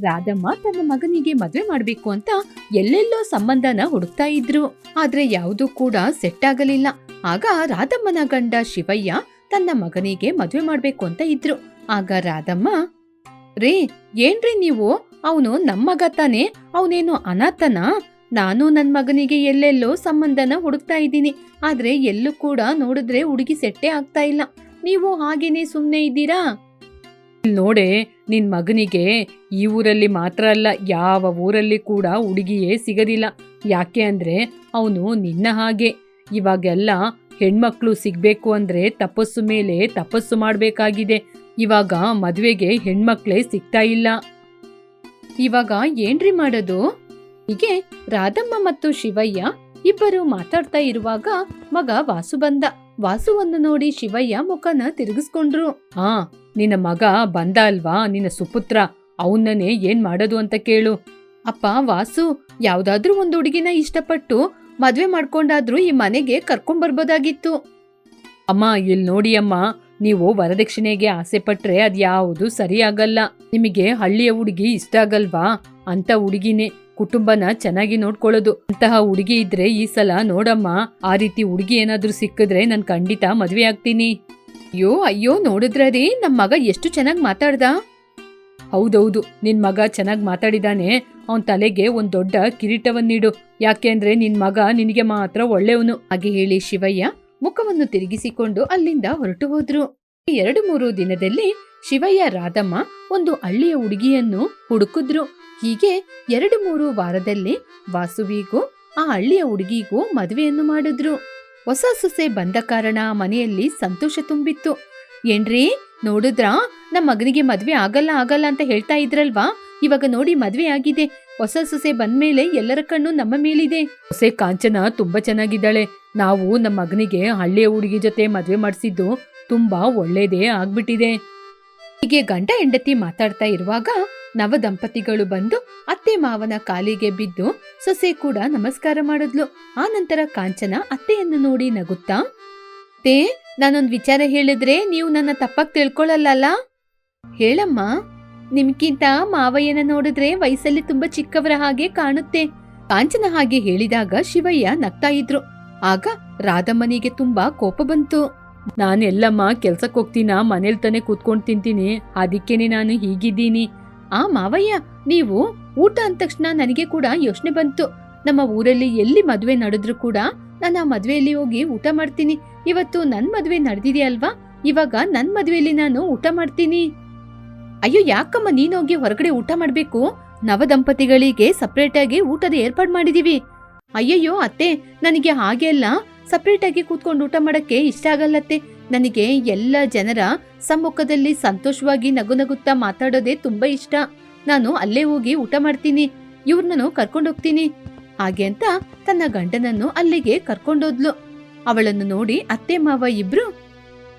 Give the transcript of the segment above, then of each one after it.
ರಾಧಮ್ಮ ತನ್ನ ಮಗನಿಗೆ ಮದುವೆ ಮಾಡಬೇಕು ಅಂತ ಎಲ್ಲೆಲ್ಲೋ ಸಂಬಂಧನ ಹುಡುಕ್ತಾ ಇದ್ರು. ಆದ್ರೆ ಯಾವುದು ಕೂಡ ಸೆಟ್ ಆಗಲಿಲ್ಲ. ಆಗ ರಾಧಮ್ಮನ ಗಂಡ ಶಿವಯ್ಯ ತನ್ನ ಮಗನಿಗೆ ಮದುವೆ ಮಾಡ್ಬೇಕು ಅಂತ ಇದ್ರು. ಆಗ ರಾಧಮ್ಮ, ರೇ, ಏನ್ರಿ ನೀವು? ಅವನು ನಮ್ಮ ಮಗ ತಾನೇ? ಅವನೇನು ಅನಾಥನ? ನಾನು ನನ್ ಮಗನಿಗೆ ಎಲ್ಲೆಲ್ಲೋ ಸಂಬಂಧನ ಹುಡುಕ್ತಾ ಇದ್ದೀನಿ. ಆದ್ರೆ ಎಲ್ಲೂ ಕೂಡ ನೋಡಿದ್ರೆ ಹುಡುಗಿ ಸೆಟ್ಟೆ ಆಗ್ತಾ ಇಲ್ಲ. ನೀವು ಹಾಗೇನೆ ಸುಮ್ನೆ ಇದ್ದೀರಾ? ನೋಡೆ, ನಿನ್ ಮಗನಿಗೆ ಈ ಊರಲ್ಲಿ ಮಾತ್ರ ಅಲ್ಲ, ಯಾವ ಊರಲ್ಲಿ ಕೂಡ ಹುಡುಗಿಯೇ ಸಿಗದಿಲ್ಲ. ಯಾಕೆ ಅಂದ್ರೆ ಅವನು ನಿನ್ನ ಹಾಗೆ. ಇವಾಗೆಲ್ಲ ಹೆಣ್ಮಕ್ಳು ಸಿಗ್ಬೇಕು ಅಂದ್ರೆ ತಪಸ್ಸು ಮೇಲೆ ತಪಸ್ಸು ಮಾಡ್ಬೇಕಾಗಿದೆ. ಇವಾಗ ಮದ್ವೆಗೆ ಹೆಣ್ಮಕ್ಳೇ ಸಿಗ್ತಾ ಇಲ್ಲ. ಇವಾಗ ಏನ್ರಿ ಮಾಡೋದು? ಹೀಗೆ ರಾಧಮ್ಮ ಮತ್ತು ಶಿವಯ್ಯ ಇಬ್ಬರು ಮಾತಾಡ್ತಾ ಇರುವಾಗ ಮಗ ವಾಸು ಬಂದ. ವಾಸುವನ್ನು ನೋಡಿ ಶಿವಯ್ಯ ಮುಖನ ತಿರುಗಿಸ್ಕೊಂಡ್ರು. ಹಾ ನಿನ್ನ ಮಗ ಬಂದ ಅಲ್ವಾ? ನಿನ್ನ ಸುಪುತ್ರ, ಅವನನ್ನೇ ಏನ್ ಮಾಡೋದು ಅಂತ ಕೇಳು. ಅಪ್ಪ, ವಾಸು, ಯಾವ್ದಾದ್ರೂ ಒಂದು ಹುಡುಗಿನ ಇಷ್ಟಪಟ್ಟು ಮದ್ವೆ ಮಾಡ್ಕೊಂಡಾದ್ರೂ ಈ ಮನೆಗೆ ಕರ್ಕೊಂಡ್ ಬರ್ಬೋದಾಗಿತ್ತು. ಅಮ್ಮ ಇಲ್ಲಿ ನೋಡಿ ಅಮ್ಮ, ನೀವು ವರದಕ್ಷಿಣೆಗೆ ಆಸೆ ಪಟ್ರೆ ಅದ್ಯಾವುದು ಸರಿಯಾಗಲ್ಲ. ನಿಮಗೆ ಹಳ್ಳಿಯ ಹುಡುಗಿ ಇಷ್ಟ ಆಗಲ್ವಾ? ಅಂತ ಹುಡುಗಿನೇ ಕುಟುಂಬನ ಚೆನ್ನಾಗಿ ನೋಡ್ಕೊಳ್ಳೋದು. ಅಂತಹ ಹುಡುಗಿ ಇದ್ರೆ ಈ ಸಲ ನೋಡಮ್ಮ, ಆ ರೀತಿ ಹುಡುಗಿ ಏನಾದ್ರೂ ಸಿಕ್ಕಿದ್ರೆ ನಾನು ಖಂಡಿತ ಮದ್ವೆ ಆಗ್ತೀನಿ. ಅಯ್ಯೋ ಅಯ್ಯೋ ನೋಡಿದ್ರ ರೀ ನಮ್ ಮಗ ಎಷ್ಟು ಚೆನ್ನಾಗ್ ಮಾತಾಡ್ದ? ಹೌದೌದು, ನಿನ್ ಮಗ ಚೆನ್ನಾಗ್ ಮಾತಾಡಿದಾನೆ. ಅವನ್ ತಲೆಗೆ ಒಂದ್ ದೊಡ್ಡ ಕಿರೀಟವನ್ನಿಡು ಯಾಕೆಂದ್ರೆ ನಿನ್ ಮಗ ನಿನಗೆ ಮಾತ್ರ ಒಳ್ಳೆಯವನು. ಹಾಗೆ ಹೇಳಿ ಶಿವಯ್ಯ ಮುಖವನ್ನು ತಿರುಗಿಸಿಕೊಂಡು ಅಲ್ಲಿಂದ ಹೊರಟು ಹೋದ್ರು. ಎರಡು ಮೂರು ದಿನದಲ್ಲಿ ಶಿವಯ್ಯ ರಾಧಮ್ಮ ಒಂದು ಹಳ್ಳಿಯ ಹುಡುಗಿಯನ್ನು ಹುಡುಕಿದ್ರು. ಹೀಗೆ ಎರಡು ಮೂರು ವಾರದಲ್ಲಿ ವಾಸುವಿಗೂ ಆ ಹಳ್ಳಿಯ ಹುಡುಗಿಗೂ ಮದುವೆಯನ್ನು ಮಾಡಿದ್ರು. ಹೊಸ ಸೊಸೆ ಬಂದ ಕಾರಣ ಮನೆಯಲ್ಲಿ ಸಂತೋಷ ತುಂಬಿತ್ತು. ಏನ್ರಿ? ನೋಡಿದ್ರಾ? ನಮ್ಮ ಮಗನಿಗೆ ಮದ್ವೆ ಆಗಲ್ಲ ಆಗಲ್ಲ ಅಂತ ಹೇಳ್ತಾ ಇದ್ರಲ್ವಾ? ಇವಾಗ ನೋಡಿ ಮದ್ವೆ ಆಗಿದೆ. ಹೊಸ ಸೊಸೆ ಬಂದ್ಮೇಲೆ ಎಲ್ಲರ ಕಣ್ಣು ನಮ್ಮ ಮೇಲಿದೆ. ಹೊಸೆ ಕಾಂಚನ ತುಂಬಾ ಚೆನ್ನಾಗಿದ್ದಾಳೆ. ನಾವು ನಮ್ಮ ಮಗನಿಗೆ ಹಳ್ಳಿಯ ಹುಡುಗಿ ಜೊತೆ ಮದ್ವೆ ಮಾಡಿಸಿದ್ದು ತುಂಬಾ ಒಳ್ಳೇದೇ ಆಗ್ಬಿಟ್ಟಿದೆ. ಹೀಗೆ ಗಂಡ ಹೆಂಡತಿ ಮಾತಾಡ್ತಾ ಇರುವಾಗ ನವ ದಂಪತಿಗಳು ಬಂದು ಅತ್ತೆ ಮಾವನ ಕಾಲಿಗೆ ಬಿದ್ದು ಸೊಸೆ ಕೂಡ ನಮಸ್ಕಾರ ಮಾಡಿದ್ಲು. ಆ ನಂತರ ಕಾಂಚನ ಅತ್ತೆಯನ್ನು ನೋಡಿ ನಗುತ್ತಾ, ತೇ, ನಾನೊಂದ್ ವಿಚಾರ ಹೇಳಿದ್ರೆ ನೀವು ನನ್ನ ತಪ್ಪಾಗಿ ತಿಳ್ಕೊಳ್ಳಲ್ಲ ಹೇಳಮ್ಮ ನಿಮ್ಗಿಂತ ಮಾವಯ್ಯನ ನೋಡಿದ್ರೆ ವಯಸ್ಸಲ್ಲಿ ತುಂಬಾ ಚಿಕ್ಕವರ ಹಾಗೆ ಕಾಣುತ್ತೆ. ಕಾಂಚನ ಹಾಗೆ ಹೇಳಿದಾಗ ಶಿವಯ್ಯ ನಗ್ತಾ ಇದ್ರು. ಆಗ ರಾಧಮ್ಮನಿಗೆ ತುಂಬಾ ಕೋಪ ಬಂತು. ನಾನೆಲ್ಲಮ್ಮ ಕೆಲ್ಸಕ್ಕೆ ಹೋಗ್ತೀನ ಮನೇಲಿ ತಾನೇ ಕೂತ್ಕೊಂಡ್ ತಿಂತೀನಿ. ಅದಕ್ಕೇನೆ ನಾನು ಹೀಗಿದ್ದೀನಿ. ಆ ಮಾವಯ್ಯ, ನೀವು ಊಟ ಅಂದ ತಕ್ಷಣ ನನಗೆ ಕೂಡ ಯೋಚನೆ ಬಂತು. ನಮ್ಮ ಊರಲ್ಲಿ ಎಲ್ಲಿ ಮದುವೆ ನಡೆದ್ರು ಕೂಡ ನಾನು ಆ ಮದ್ವೆಯಲ್ಲಿ ಹೋಗಿ ಊಟ ಮಾಡ್ತೀನಿ. ಇವತ್ತು ನನ್ ಮದ್ವೆ ನಡೆದಿದೆಯಲ್ವಾ ಇವಾಗ ನನ್ ಮದುವೆಯಲ್ಲಿ ನಾನು ಊಟ ಮಾಡ್ತೀನಿ. ಅಯ್ಯೋ, ಯಾಕಮ್ಮ ನೀನೋಗಿ ಹೊರಗಡೆ ಊಟ ಮಾಡ್ಬೇಕು? ನವ ದಂಪತಿಗಳಿಗೆ ಸಪ್ರೇಟ್ ಆಗಿ ಊಟದ ಏರ್ಪಾಡು ಮಾಡಿದೀವಿ. ಅಯ್ಯಯ್ಯೋ, ಅತ್ತೆ, ನನಗೆ ಹಾಗೆಲ್ಲ ಸಪ್ರೇಟ್ ಆಗಿ ಕೂತ್ಕೊಂಡು ಊಟ ಮಾಡಕ್ಕೆ ಇಷ್ಟ ಆಗಲ್ಲತ್ತೆ ನನಗೆ ಎಲ್ಲ ಜನರ ಸಮ್ಮುಖದಲ್ಲಿ ಸಂತೋಷವಾಗಿ ನಗು ನಗುತ್ತಾ ಮಾತಾಡೋದೇ ತುಂಬಾ ಇಷ್ಟ. ನಾನು ಅಲ್ಲೇ ಹೋಗಿ ಊಟ ಮಾಡ್ತೀನಿ ಇವ್ರನ್ನೂ ಕರ್ಕೊಂಡು ಹೋಗ್ತೀನಿ. ಹಾಗೆ ಅಂತ ತನ್ನ ಗಂಡನನ್ನು ಅಲ್ಲಿಗೆ ಕರ್ಕೊಂಡೋದ್ಲು ಅವಳನ್ನು ನೋಡಿ ಅತ್ತೆ ಮಾವ ಇಬ್ರು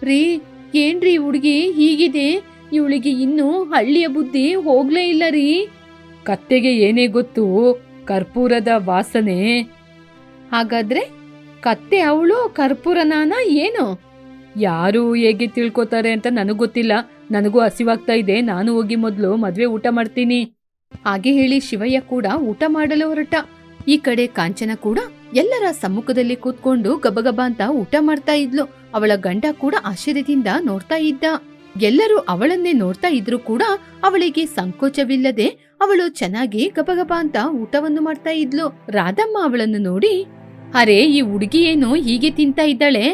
ರೀ ಏನ್ರಿ ಹುಡುಗಿ ಹೀಗಿದೆ? ಇವಳಿಗೆ ಇನ್ನೂ ಹಳ್ಳಿಯ ಬುದ್ಧಿ ಹೋಗ್ಲೇ ಇಲ್ಲ ರೀ. ಕತ್ತೆಗೆ ಏನೇ ಗೊತ್ತು ಕರ್ಪೂರದ ವಾಸನೆ. ಹಾಗಾದ್ರೆ ಕತ್ತೆ ಅವಳು ಕರ್ಪೂರನಾನ ಏನು? ಯಾರು ಹೇಗೆ ತಿಳ್ಕೊತಾರೆ ಅಂತ ನನಗ್ ಗೊತ್ತಿಲ್ಲ. ನನಗೂ ಹಸಿವಾಗ್ತಾ ಇದೆ. ನಾನು ಹೋಗಿ ಮೊದಲು ಮದ್ವೆ ಊಟ ಮಾಡ್ತೀನಿ. ಹಾಗೆ ಹೇಳಿ ಶಿವಯ್ಯ ಕೂಡ ಊಟ ಮಾಡಲು ಹೊರಟ. ಈ ಕಡೆ ಕಾಂಚನ ಕೂಡ ಎಲ್ಲರ ಸಮ್ಮುಖದಲ್ಲಿ ಕೂತ್ಕೊಂಡು ಗಬಗಬ ಅಂತ ಊಟ ಮಾಡ್ತಾ ಇದ್ಲು. ಅವಳ ಗಂಡ ಕೂಡ ಆಶ್ಚರ್ಯದಿಂದ ನೋಡ್ತಾ ಇದ್ದ. ಎಲ್ಲರೂ ಅವಳನ್ನೇ ನೋಡ್ತಾ ಇದ್ರು ಕೂಡ ಅವಳಿಗೆ ಸಂಕೋಚವಿಲ್ಲದೆ ಅವಳು ಚೆನ್ನಾಗಿ ಗಬಗಬ ಅಂತ ಊಟವನ್ನು ಮಾಡ್ತಾ ಇದ್ಲು. ರಾಧಮ್ಮ ಅವಳನ್ನು ನೋಡಿ, ಅರೆ, ಈ ಹುಡುಗಿ ಏನು ಹೀಗೆ ತಿಂತಾ ಇದ್ದಾಳೆ?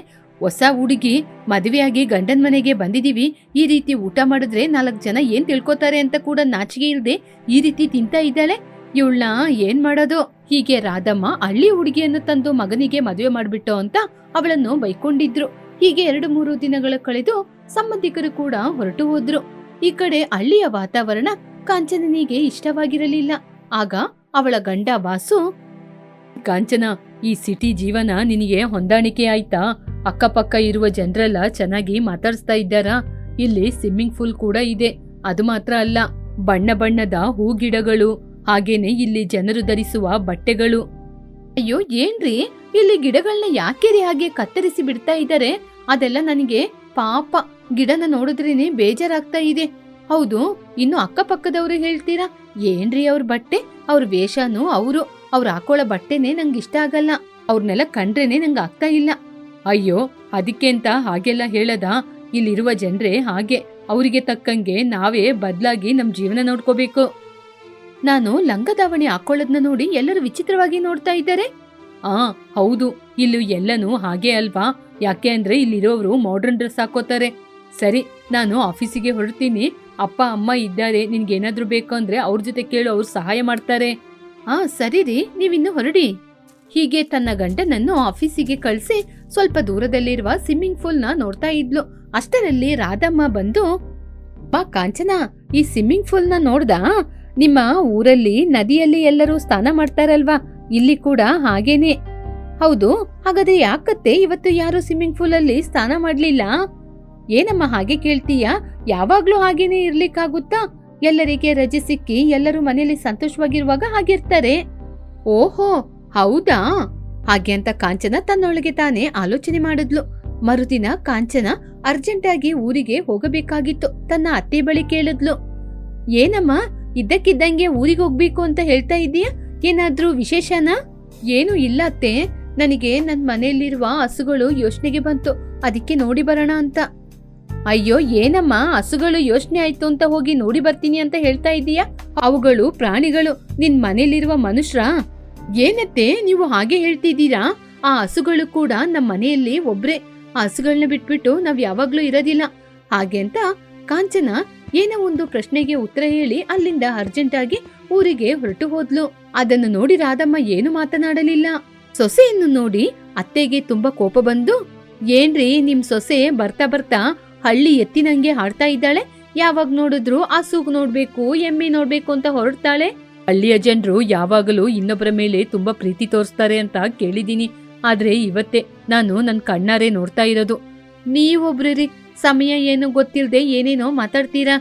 ಹೊಸ ಹುಡುಗಿ ಮದುವೆಯಾಗಿ ಗಂಡನ ಮನೆಗೆ ಬಂದಿದೀವಿ. ಈ ರೀತಿ ಊಟ ಮಾಡಿದ್ರೆ ನಾಲ್ಕು ಜನ ಏನ್ ತಿಳ್ಕೊತಾರೆ ಅಂತ ಕೂಡ ನಾಚಿಕೆ ಇಲ್ದೆ ಈ ರೀತಿ ತಿಂತಾ ಇದ್ದಾಳೆ. ಇವಳನ್ನ ಏನ್ ಮಾಡೋದು? ಹೀಗೆ ರಾಧಮ್ಮ ಹಳ್ಳಿ ಹುಡುಗಿಯನ್ನು ತಂದು ಮಗನಿಗೆ ಮದುವೆ ಮಾಡ್ಬಿಟ್ಟು ಅಂತ ಅವಳನ್ನು ಬೈಕೊಂಡಿದ್ರು. ಹೀಗೆ ಎರಡು ಮೂರು ದಿನಗಳ ಕಳೆದು ಸಂಬಂಧಿಕರು ಕೂಡ ಹೊರಟು ಹೋದ್ರು. ಈ ಕಡೆ ಹಳ್ಳಿಯ ವಾತಾವರಣ ಕಾಂಚನನಿಗೆ ಇಷ್ಟವಾಗಿರಲಿಲ್ಲ. ಆಗ ಅವಳ ಗಂಡ ವಾಸು, ಕಾಂಚನ, ಈ ಸಿಟಿ ಜೀವನ ನಿನಗೆ ಹೊಂದಾಣಿಕೆ ಆಯ್ತಾ? ಅಕ್ಕಪಕ್ಕ ಇರುವ ಜನರೆಲ್ಲ ಚೆನ್ನಾಗಿ ಮಾತಾಡಿಸ್ತಾ ಇದ್ದಾರಾ? ಇಲ್ಲಿ ಸ್ವಿಮ್ಮಿಂಗ್ ಪೂಲ್ ಕೂಡ ಇದೆ. ಅದು ಮಾತ್ರ ಅಲ್ಲ, ಬಣ್ಣ ಬಣ್ಣದ ಹೂ ಗಿಡಗಳು ಹಾಗೇನೆ ಇಲ್ಲಿ ಜನರು ಧರಿಸುವ ಬಟ್ಟೆಗಳು. ಅಯ್ಯೋ, ಏನ್ರಿ? ಇಲ್ಲಿ ಗಿಡಗಳನ್ನ ಯಾಕೆ ಹಾಗೆ ಕತ್ತರಿಸಿ ಬಿಡ್ತಾ ಇದ್ದಾರೆ ಅದೆಲ್ಲ ನನಗೆ ಪಾಪ. ಗಿಡನ ನೋಡಿದ್ರೇನೆ ಬೇಜಾರಾಗ್ತಾ ಇದೆ. ಹೌದು, ಇನ್ನು ಅಕ್ಕಪಕ್ಕದವ್ರು ಹೇಳ್ತೀರಾ? ಏನ್ರಿ ಅವ್ರ ಬಟ್ಟೆ? ಅವ್ರ ವೇಷನೂ ಅವರು. ಅವ್ರು ಹಾಕೊಳ್ಳೋ ಬಟ್ಟೆನೇ ನಂಗೆ ಇಷ್ಟ ಆಗಲ್ಲ. ಅವ್ರನ್ನೆಲ್ಲ ಕಂಡ್ರೇನೆ ನಂಗೆ ಆಗ್ತಾ ಇಲ್ಲ. ಅಯ್ಯೋ ಅದಕ್ಕೆ ಅಂತ ಹಾಗೆಲ್ಲ ಹೇಳದ? ಇಲ್ಲಿರುವ ಜನರೇ ಹಾಗೆ. ಅವರಿಗೆ ತಕ್ಕಂಗೆ ನಾವೇ ಬದಲಾಗಿ ನಮ್ಮ ಜೀವನ ನೋಡ್ಕೋಬೇಕು. ನಾನು ಲಂಗದಾವಣಿ ಹಾಕೊಳ್ಳೋದ್ನ ನೋಡಿ ಎಲ್ಲರೂ ವಿಚಿತ್ರವಾಗಿ ನೋಡ್ತಾ ಇದ್ದಾರೆ? ಆ, ಹೌದು. ಇಲ್ಲೂ ಎಲ್ಲನೂ ಹಾಗೆ ಅಲ್ವಾ? ಯಾಕೆ ಅಂದ್ರೆ ಇಲ್ಲಿರೋರು ಮಾಡರ್ನ್ ಡ್ರೆಸ್ ಹಾಕೋತಾರೆ. ಸರಿ, ನಾನು ಆಫೀಸಿಗೆ ಹೊರಡ್ತೀನಿ. ಅಪ್ಪ, ಅಮ್ಮ ಇದ್ದಾರೆ. ನಿನ್ಗೇನಾದ್ರೂ ಬೇಕು ಅಂದ್ರೆ ಅವ್ರ ಜೊತೆ ಕೇಳು, ಅವ್ರು ಸಹಾಯ ಮಾಡ್ತಾರೆ. ಆ, ಸರಿ ರೀ. ನೀವಿನ್ನು ಹೊರಡಿ. ಹೀಗೆ ತನ್ನ ಗಂಡನನ್ನು ಆಫೀಸಿಗೆ ಕಳ್ಸಿ ಸ್ವಲ್ಪ ದೂರದಲ್ಲಿರುವ ಸ್ವಿಮ್ಮಿಂಗ್ ಪೂಲ್ನ ನೋಡ್ತಾ ಇದ್ಲು. ಅಷ್ಟರಲ್ಲಿ ರಾಧಮ್ಮ ಬಂದು, ಬಾ ಕಾಂಚನ, ಈ ಸ್ವಿಮ್ಮಿಂಗ್ ಪೂಲ್ನ ನೋಡ್ದಾ? ನಿಮ್ಮ ಊರಲ್ಲಿ ನದಿಯಲ್ಲಿ ಎಲ್ಲರೂ ಸ್ನಾನ ಮಾಡ್ತಾರಲ್ವಾ? ಇಲ್ಲಿ ಕೂಡ ಹಾಗೇನೆ. ಹೌದು, ಹಾಗಾದ್ರೆ ಯಾಕತ್ತೆ ಇವತ್ತು ಯಾರು ಸ್ವಿಮ್ಮಿಂಗ್ ಪೂಲ್ ಅಲ್ಲಿ ಸ್ನಾನ ಮಾಡ್ಲಿಲ್ಲ? ಏನಮ್ಮ ಹಾಗೆ ಕೇಳ್ತೀಯ? ಯಾವಾಗ್ಲೂ ಹಾಗೇನೆ ಇರ್ಲಿಕ್ಕಾಗುತ್ತಾ? ಎಲ್ಲರಿಗೆ ರಜೆ ಸಿಕ್ಕಿ ಎಲ್ಲರೂ ಮನೆಯಲ್ಲಿ ಸಂತೋಷವಾಗಿರುವಾಗ ಹಾಗಿರ್ತಾರೆ. ಓಹೋ, ಹೌದಾ? ಹಾಗೆ ಅಂತ ಕಾಂಚನ ತನ್ನೊಳಗೆ ತಾನೇ ಆಲೋಚನೆ ಮಾಡಿದ್ಲು. ಮರುದಿನ ಕಾಂಚನ ಅರ್ಜೆಂಟ್ ಆಗಿ ಊರಿಗೆ ಹೋಗಬೇಕಾಗಿತ್ತು. ತನ್ನ ಅತ್ತೆ ಬಳಿ ಕೇಳಿದ್ಲು. ಏನಮ್ಮ, ಇದ್ದಕ್ಕಿದ್ದಂಗೆ ಊರಿಗೆ ಹೋಗ್ಬೇಕು ಅಂತ ಹೇಳ್ತಾ ಇದೀಯ ಏನಾದ್ರೂ ವಿಶೇಷನಾ? ಏನು ಇಲ್ಲ ಅತ್ತೆ. ನನಗೆ ನನ್ನ ಮನೆಯಲ್ಲಿರುವ ಹಸುಗಳು ಯೋಚನೆಗೆ ಬಂತು. ಅದಕ್ಕೆ ನೋಡಿ ಬರೋಣ ಅಂತ. ಅಯ್ಯೋ, ಏನಮ್ಮ, ಹಸುಗಳು ಯೋಚನೆ ಆಯ್ತು ಅಂತ ಹೋಗಿ ನೋಡಿ ಬರ್ತೀನಿ ಅಂತ ಹೇಳ್ತಾ ಇದೀಯ ಅವುಗಳು ಪ್ರಾಣಿಗಳು. ನಿನ್ ಮನೇಲಿರುವ ಮನುಷ್ಯರ ಏನತ್ತೆ ನೀವು ಹಾಗೆ ಹೇಳ್ತಿದ್ದೀರಾ? ಆ ಹಸುಗಳು ಕೂಡ ನಮ್ಮ ಮನೆಯಲ್ಲಿ ಒಬ್ರೆ. ಆ ಹಸುಗಳನ್ನ ಬಿಟ್ಬಿಟ್ಟು ನಾವ್ ಯಾವಾಗ್ಲೂ ಇರೋದಿಲ್ಲ. ಹಾಗೆ ಅಂತ ಕಾಂಚನ ಏನೋ ಒಂದು ಪ್ರಶ್ನೆಗೆ ಉತ್ತರ ಹೇಳಿ ಅಲ್ಲಿಂದ ಅರ್ಜೆಂಟ್ ಆಗಿ ಊರಿಗೆ ಹೊರಟು ಹೋದ್ಲು. ಅದನ್ನು ನೋಡಿ ರಾಧಮ್ಮ ಏನು ಮಾತನಾಡಲಿಲ್ಲ. ಸೊಸೆಯನ್ನು ನೋಡಿ ಅತ್ತೆಗೆ ತುಂಬಾ ಕೋಪ ಬಂದು, ಏನ್ರಿ ನಿಮ್ ಸೊಸೆ ಬರ್ತಾ ಬರ್ತಾ ಹಳ್ಳಿ ಎತ್ತಿನಂಗೆ ಹಾಡ್ತಾ ಇದ್ದಾಳೆ? ಯಾವಾಗ ನೋಡಿದ್ರು ಆ ಸೂಗ್ ನೋಡ್ಬೇಕು, ಎಮ್ಮೆ ನೋಡ್ಬೇಕು ಅಂತ ಹೊರಡ್ತಾಳೆ. ಹಳ್ಳಿಯ ಜನರು ಯಾವಾಗಲೂ ಇನ್ನೊಬ್ಬರ ಮೇಲೆ ತುಂಬಾ ಪ್ರೀತಿ ತೋರಿಸ್ತಾರೆ ಅಂತ ಕೇಳಿದೀನಿ ಆದ್ರೆ ಇವತ್ತೇ ನಾನು ನನ್ ಕಣ್ಣಾರೆ ನೋಡ್ತಾ ಇರೋದು. ನೀವೊಬ್ರಿ ಸಮಯ ಏನು ಗೊತ್ತಿಲ್ಲದೆ ಏನೇನೋ ಮಾತಾಡ್ತೀರಾ?